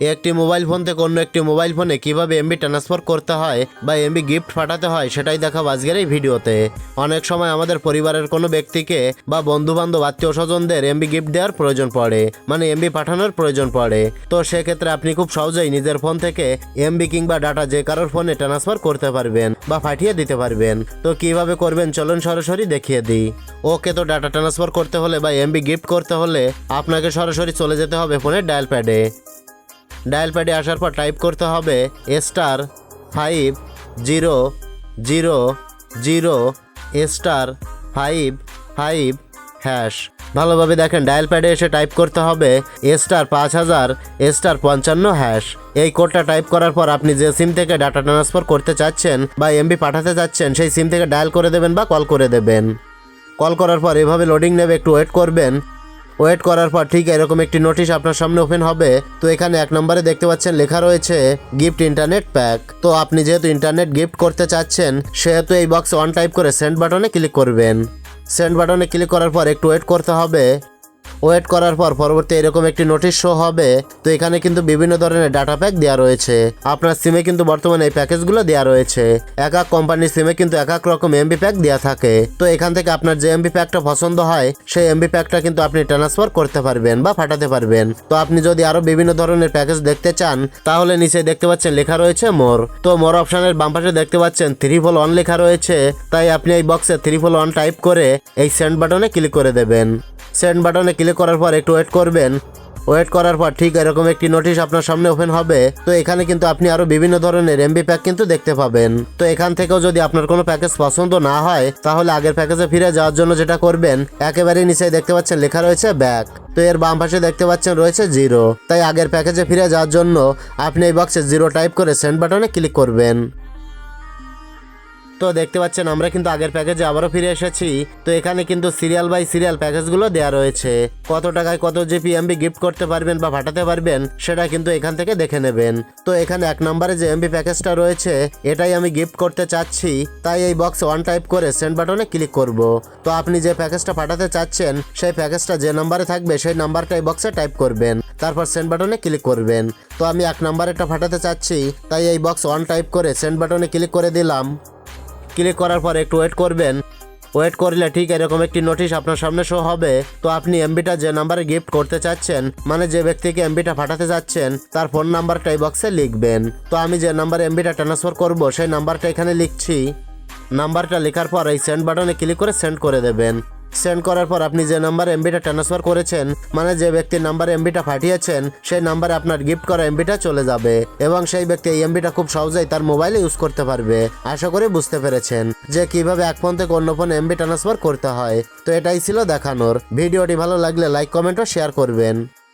একটি mobile phone থেকে অন্য একটি মোবাইল ফোনে কীভাবে এমবি ট্রান্সফার করতে হয় বা এমবি গিফট পাঠাতে হয় সেটাই দেখাবো আজকের এই ভিডিওতে। অনেক সময় আমাদের পরিবারের কোনো ব্যক্তিকে বা বন্ধু বান্ধব আত্মীয় স্বজনদের এমবি গিফট দেওয়ার প্রয়োজন পড়ে মানে এমবি পাঠানোর প্রয়োজন পড়ে। তো সেক্ষেত্রে আপনি খুব সহজেই নিজের ফোন থেকে এমবি কিংবা ডাটা যে কারোর ফোনে ট্রান্সফার করতে পারবেন বা পাঠিয়ে দিতে পারবেন। তো কীভাবে করবেন চলুন সরাসরি দেখিয়ে দিই। ওকে তো ডাটা ট্রান্সফার করতে হলে বা এমবি গিফট করতে হলে আপনাকে সরাসরি চলে যেতে হবে ফোনের ডায়াল প্যাডে ডায়াল প্যাডে আসার পর টাইপ করতে হবে star five zero zero zero star five five hash. ভালোভাবে দেখেন, ডায়াল প্যাডে এসে টাইপ করতে হবে স্টার পাঁচ হাজার, স্টার পঞ্চান্ন হ্যাশ। এই কোডটা টাইপ করার পর আপনি যে সিম থেকে ডাটা ট্রান্সফার করতে চাচ্ছেন বা এমবি পাঠাতে চাচ্ছেন, সেই সিম থেকে ডায়াল করে দেবেন বা কল করে দেবেন। কল করার পর এভাবে লোডিং নেবে, একটু ওয়েট করবেন। ওয়েট করার পর ঠিক এরকম একটি নোটিশ আপনার সামনে ওপেন হবে। তো এখানে এক নম্বরে দেখতে পাচ্ছেন, লেখা রয়েছে, গিফট ইন্টারনেট প্যাক। তো আপনি যেহেতু ইন্টারনেট গিফট করতে চাচ্ছেন, সেহেতু এই বক্স অন টাইপ করে সেন্ড বাটনে ক্লিক করবেন। সেন্ড বাটনে ক্লিক করার পর একটু ওয়েট করতে হবে। ওয়েট করার পর পরবর্তী এরকম একটি নোটিশ শো হবে। তো এখানে কিন্তু বিভিন্ন ধরনের ডাটা প্যাক দেওয়া রয়েছে। আপনার সিমে কিন্তু বর্তমানে এই প্যাকেজগুলো দেওয়া রয়েছে। এক এক কোম্পানির সিমে কিন্তু এক এক রকম এমবি প্যাক দেওয়া থাকে। তো এখান থেকে আপনার যে এমবি প্যাকটা পছন্দ হয়, সেই এমবি প্যাকটা কিন্তু আপনি ট্রান্সফার করতে পারবেন বা ফাটাতে পারবেন। তো আপনি যদি আরও বিভিন্ন ধরনের প্যাকেজ দেখতে চান, তাহলে নিচে দেখতে পাচ্ছেন লেখা রয়েছে মোর তো মোর অপশনের বাম পাশে দেখতে পাচ্ছেন থ্রি ফোল ওয়ান লেখা রয়েছে। তাই আপনি এই বক্সে থ্রি ফোল ওয়ান টাইপ করে এই সেন্ড বাটনে ক্লিক করে দেবেন। সেন্ড বাটনে ক্লিক করার পর একটু ওয়েট করবেন। ওয়েট করার পর ঠিক এরকম একটি নোটিশ আপনার সামনে ওপেন হবে। তো এখানে কিন্তু আপনি আরও বিভিন্ন ধরনের এমবি প্যাক কিন্তু দেখতে পাবেন। তো এখান থেকেও যদি আপনার কোনো প্যাকেজ পছন্দ না হয়, তাহলে আগের প্যাকেজে ফিরে যাওয়ার জন্য যেটা করবেন একেবারে নিচে দেখতে পাচ্ছেন লেখা রয়েছে ব্যাক তো এর বাম পাশে দেখতে পাচ্ছেন রয়েছে জিরো তাই আগের প্যাকেজে ফিরে যাওয়ার জন্য আপনি এই বক্সে জিরো টাইপ করে সেন্ড বাটনে ক্লিক করবেন। তো দেখতে পাচ্ছেন, আমরা কিন্তু আগের প্যাকেজে আবারও ফিরে এসেছি। তো এখানে কিন্তু সিরিয়াল বাই সিরিয়াল প্যাকেজগুলো দেওয়া রয়েছে। কত টাকায় কত জিপি এমবি গিফট করতে পারবেন বা পাঠাতে পারবেন, সেটা কিন্তু এখান থেকে দেখে নেবেন। তো এখানে এক নম্বরে যে এমবি প্যাকেজটা রয়েছে, এটাই আমি গিফট করতে চাচ্ছি। তাই এই বক্স ওয়ান টাইপ করে সেন্ড বাটনে ক্লিক করব। তো আপনি যে প্যাকেজটা পাঠাতে চাচ্ছেন, সেই প্যাকেজটা যে নাম্বারে থাকবে, সেই নাম্বারটা এই বক্সে টাইপ করবেন। তারপর সেন্ড বাটনে ক্লিক করবেন। তো আমি এক নাম্বারেরটা পাঠাতে চাচ্ছি, তাই এই বক্স ওয়ান টাইপ করে সেন্ড বাটনে ক্লিক করে দিলাম। ক্লিক করার পর একটু ওয়েট করবেন। ওয়েট করলে ঠিক এরকম একটি নোটিশ আপনার সামনে শো হবে। তো আপনি এমবিটা যে নাম্বারে গিফট করতে চাচ্ছেন মানে যে ব্যক্তিকে এমবিটা পাঠাতে চাচ্ছেন, তার ফোন নাম্বারটা এই বক্সে লিখবেন। তো আমি যে নাম্বারে এমবিটা ট্রান্সফার করব, সেই নাম্বারটা এখানে লিখছি। নাম্বারটা লেখার পর এই সেন্ড বাটনে ক্লিক করে সেন্ড করে দেবেন। সেন্ড করার পর আপনি যে নাম্বার এমবিটা ট্রান্সফার করেছেন মানে যে ব্যক্তির নাম্বার এমবিটা পাঠিয়েছেন, সেই নাম্বারে আপনার গিফট করা এমবিটা চলে যাবে এবং সেই ব্যক্তি এই এমবিটা খুব সহজেই তার মোবাইলে ইউজ করতে পারবে। আশা করি বুঝতে পেরেছেন যে কীভাবে এক ফোন থেকে অন্য ফোনে এমবি ট্রান্সফার করতে হয়। তো এটাই ছিল দেখানোর। ভিডিওটি ভালো লাগলে লাইক কমেন্ট ও শেয়ার করবেন।